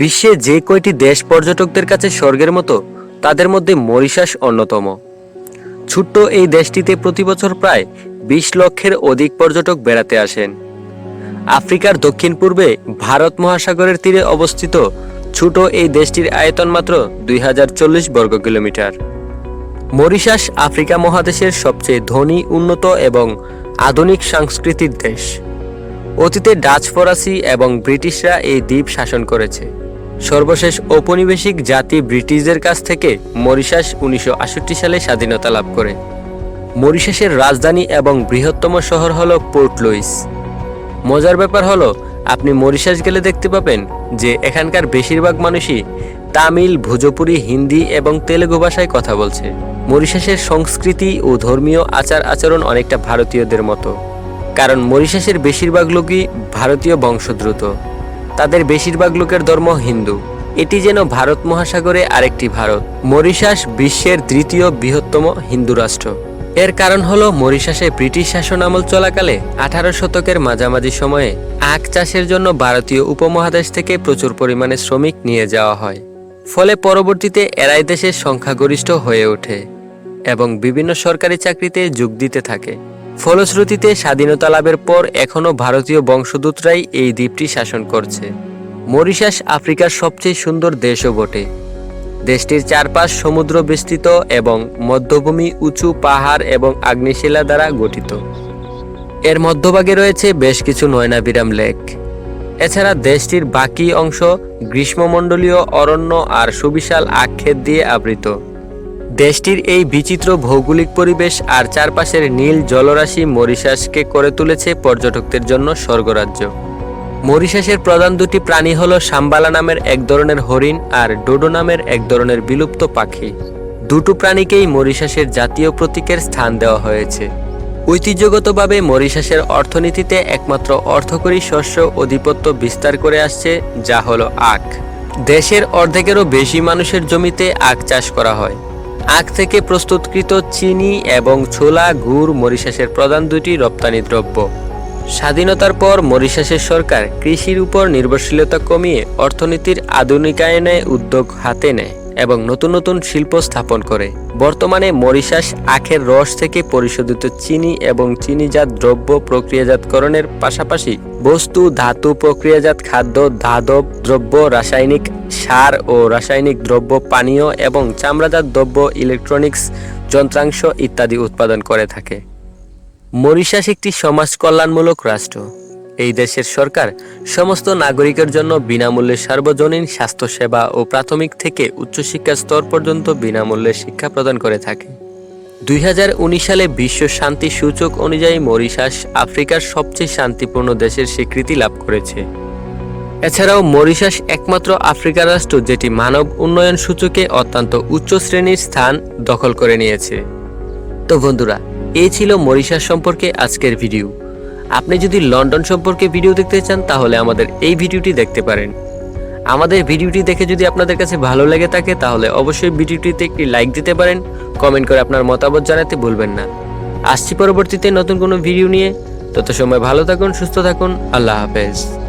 বিশ্বে যে কয়টি দেশ পর্যটকদের কাছে স্বর্গের মতো, তাদের মধ্যে মরিশাস অন্যতম। ছোট্ট এই দেশটিতে প্রতি বছর প্রায় বিশ লক্ষের অধিক পর্যটক বেড়াতে আসেন। আফ্রিকার দক্ষিণ পূর্বে ভারত মহাসাগরের তীরে অবস্থিত ছোট এই দেশটির আয়তন মাত্র দুই হাজার চল্লিশ বর্গ কিলোমিটার। মরিশাস আফ্রিকা মহাদেশের সবচেয়ে ধনী, উন্নত এবং আধুনিক সংস্কৃতির দেশ। অতীতে ডাচ ফরাসি এবং ব্রিটিশরা এই দ্বীপ শাসন করেছে। সর্বশেষ ঔপনিবেশিক জাতি ব্রিটিশদের কাছ থেকে মরিশাস উনিশশো সালে স্বাধীনতা লাভ করে। মরিশাসের রাজধানী এবং বৃহত্তম শহর হল পোর্ট লুইস। মজার ব্যাপার হলো, আপনি মরিশাস গেলে দেখতে পাবেন যে এখানকার বেশিরভাগ মানুষই তামিল, ভোজপুরি, হিন্দি এবং তেলেগু ভাষায় কথা বলছে। মরিশাসের সংস্কৃতি ও ধর্মীয় আচার আচরণ অনেকটা ভারতীয়দের মতো। কারণ মরিশাসের বেশিরভাগ লোকই ভারতীয় বংশোদ্ভূত। তাদের বেশিরভাগ লোকের ধর্ম হিন্দু। এটি যেন ভারত মহাসাগরে আরেকটি ভারত। মরিশাস বিশ্বের তৃতীয় বৃহত্তম হিন্দু রাষ্ট্র। এর কারণ হলো মরিশাসে ব্রিটিশ শাসন আমল চলাকালে আঠারো শতকের মাঝামাঝি সময়ে আখ চাষের জন্য ভারতীয় উপমহাদেশ থেকে প্রচুর পরিমাণে শ্রমিক নিয়ে যাওয়া হয়। ফলে পরবর্তীতে এরাই দেশের সংখ্যাগরিষ্ঠ হয়ে ওঠে এবং বিভিন্ন সরকারি চাকরিতে যোগ দিতে থাকে। ফলশ্রুতিতে স্বাধীনতা লাভের পর এখনও ভারতীয় বংশদূতরাই এই দ্বীপটি শাসন করছে। মরিশাস আফ্রিকার সবচেয়ে সুন্দর দেশও বটে। দেশটির চারপাশ সমুদ্র বিস্তৃত এবং মধ্যভূমি উঁচু পাহাড় এবং আগ্নেয়শিলা দ্বারা গঠিত। এর মধ্যভাগে রয়েছে বেশ কিছু নয়নাবিরাম লেক। এছাড়া দেশটির বাকি অংশ গ্রীষ্মমণ্ডলীয় অরণ্য আর সুবিশাল আক্ষেপ দিয়ে আবৃত। দেশটির এই বিচিত্র ভৌগোলিক পরিবেশ আর চারপাশের নীল জলরাশি মরিশাসকে করে তুলেছে পর্যটকদের জন্য স্বর্গরাজ্য। মরিশাসের প্রধান দুটি প্রাণী হল সাম্বালা নামের এক ধরনের হরিণ আর ডোডো নামের এক ধরনের বিলুপ্ত পাখি। দুটো প্রাণীকেই মরিশাসের জাতীয় প্রতীকের স্থান দেওয়া হয়েছে। ঐতিহ্যগতভাবে মরিশাসের অর্থনীতিতে একমাত্র অর্থকরী শস্য আধিপত্য বিস্তার করে আসছে, যা হলো আখ। দেশের অর্ধেকেরও বেশি মানুষের জমিতে আখ চাষ করা হয়। আখ থেকে প্রস্তুতকৃত চিনি এবং ছোলা, গুড় মরিশাসের প্রধান দুটি রপ্তানি দ্রব্য। স্বাধীনতার পর মরিশাসের সরকার কৃষির উপর নির্ভরশীলতা কমিয়ে অর্থনীতির আধুনিকায়নে উদ্যোগ হাতে নেয়। এবং নতুন নতুন শিল্প স্থাপন করে। বর্তমানে মরিশাস আখের রস থেকে পরিশোধিত চিনি এবং চিনিজাত দ্রব্য প্রক্রিয়াজাতকরণের পাশাপাশি বস্তু, ধাতু প্রক্রিয়াজাত খাদ্য, ধাতব দ্রব্য, রাসায়নিক সার ও রাসায়নিক দ্রব্য, পানীয় এবং চামড়াজাত দ্রব্য ইলেকট্রনিক্স যন্ত্রাংশ ইত্যাদি উৎপাদন করে থাকে। মরিশাস একটি সমাজ কল্যাণমূলক রাষ্ট্র। এই দেশের সরকার সমস্ত নাগরিকের জন্য বিনামূল্যে সার্বজনীন স্বাস্থ্যসেবা ও প্রাথমিক থেকে উচ্চশিক্ষা স্তর পর্যন্ত বিনামূল্যে শিক্ষা প্রদান করে থাকে। দুই হাজার উনিশ সালে বিশ্ব শান্তি সূচক অনুযায়ী মরিশাস আফ্রিকার সবচেয়ে শান্তিপূর্ণ দেশের স্বীকৃতি লাভ করেছে। এছাড়াও মরিশাস একমাত্র আফ্রিকার রাষ্ট্র যেটি মানব উন্নয়ন সূচকে অত্যন্ত উচ্চ শ্রেণির স্থান দখল করে নিয়েছে। তো বন্ধুরা এই ছিল মরিশাস সম্পর্কে আজকের ভিডিও। আপনি যদি লন্ডন সম্পর্কে ভিডিও দেখতে চান, তাহলে আমাদের এই ভিডিওটি দেখতে পারেন। আমাদের ভিডিওটি দেখে যদি আপনাদের কাছে ভালো লেগে থাকে, তাহলে অবশ্যই ভিডিওটিতে একটি লাইক দিতে পারেন। কমেন্ট করে আপনার মতামত জানাতে ভুলবেন না। আসছি পরবর্তীতে নতুন কোনো ভিডিও নিয়ে। তত সময় ভালো থাকুন, সুস্থ থাকুন। আল্লাহ হাফেজ।